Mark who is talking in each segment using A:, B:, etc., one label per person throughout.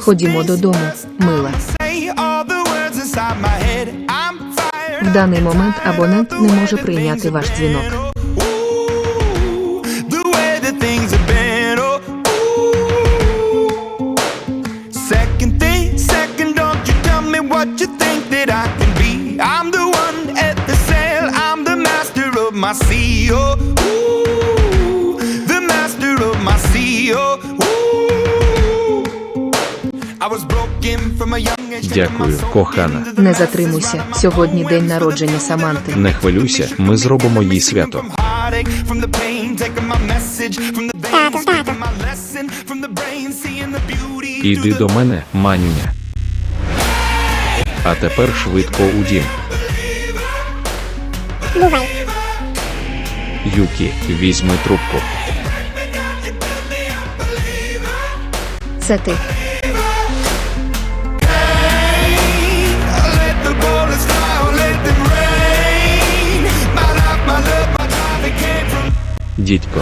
A: Ходімо додому, мила.
B: My
A: В даний момент абонент не може прийняти ваш дзвінок.
B: Ooh, the way
C: Дякую, кохана.
A: Не затримуйся. Сьогодні день народження Саманти.
C: Не хвилюйся, ми зробимо їй свято.
B: Beauty.
C: Іди до мене, манюня. А тепер швидко у дім.
D: Бувай.
C: Юкі, візьми трубку.
A: Це ти.
C: Дідько.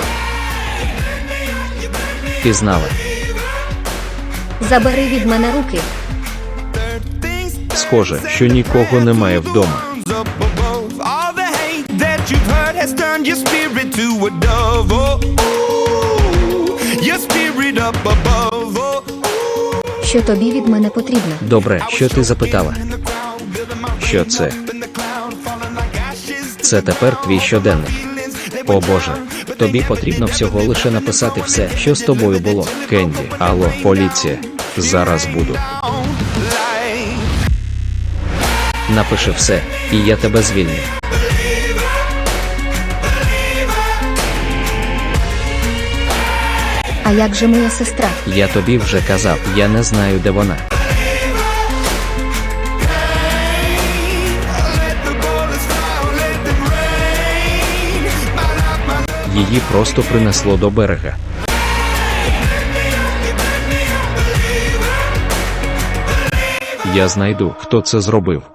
C: Пізнала.
A: Забери від мене руки.
C: Схоже, що нікого немає вдома.
B: Oh. Oh,
A: Що тобі від мене потрібно?
C: Добре, що ти запитала? Що це? Це тепер твій щоденник. О Боже, тобі потрібно всього лише написати все, що з тобою було. Кенді, алло, поліція. Зараз буду. Напиши все, і я тебе звільню.
A: А як же моя сестра?
C: Я тобі вже казав, я не знаю, де вона. Її просто принесло до берега. Я знайду, хто це зробив.